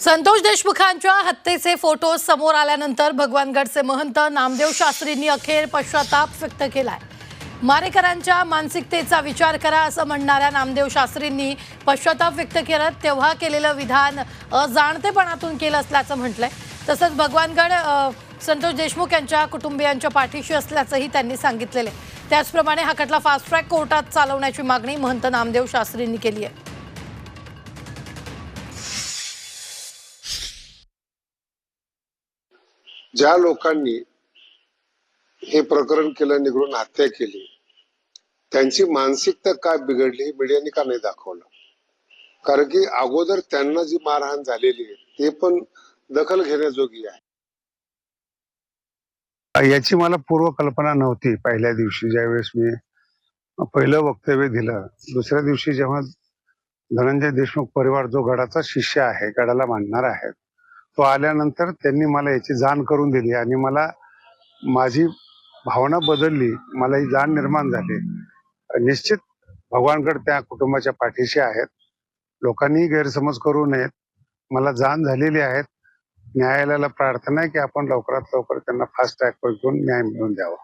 संतोष देशमुखांच्या हत्येचे फोटो समोर आल्यानंतर भगवानगडचे महंत नामदेव शास्त्रींनी अखेर पश्चाताप व्यक्त केलाय. मारेकरांच्या मानसिकतेचा विचार करा असं म्हणणाऱ्या नामदेव शास्त्रींनी पश्चाताप व्यक्त करत तेव्हा केलेलं विधान अजाणतेपणातून केलं असल्याचं म्हटलंय. तसंच भगवानगड संतोष देशमुख यांच्या कुटुंबियांच्या पाठीशी असल्याचंही त्यांनी सांगितलेलं आहे. त्याचप्रमाणे हा खटला फास्ट ट्रॅक कोर्टात चालवण्याची मागणी महंत नामदेव शास्त्रींनी केली आहे. ज्या लोकांनी हे प्रकरण केलं निघडून हत्या केली त्यांची मानसिकता काय बिघडली हे मीडियाने का नाही दाखवलं? कारण की अगोदर त्यांना जी मारहाण झालेली आहे ते पण दखल घेण्याजोगी आहे. याची मला पूर्व कल्पना नव्हती पहिल्या दिवशी. ज्यावेळेस मी पहिलं वक्तव्य दिलं दुसऱ्या दिवशी जेव्हा धनंजय देशमुख परिवार जो गडाचा शिष्य आहे गडाला मानणार आहे तो आल्यानंतर त्यांनी मला याची जाण करून दिली आणि मला माझी भावना बदलली. मला ही जाण निर्माण झाली. निश्चित भगवानगड त्या कुटुंबाच्या पाठीशी आहेत. लोकांनी गैरसमज करू नयेत. मला जाण झालेली आहेत. न्यायालयाला प्रार्थना आहे की आपण लवकरात लवकर त्यांना फास्ट ट्रॅकवर घेऊन न्याय मिळवून द्यावा.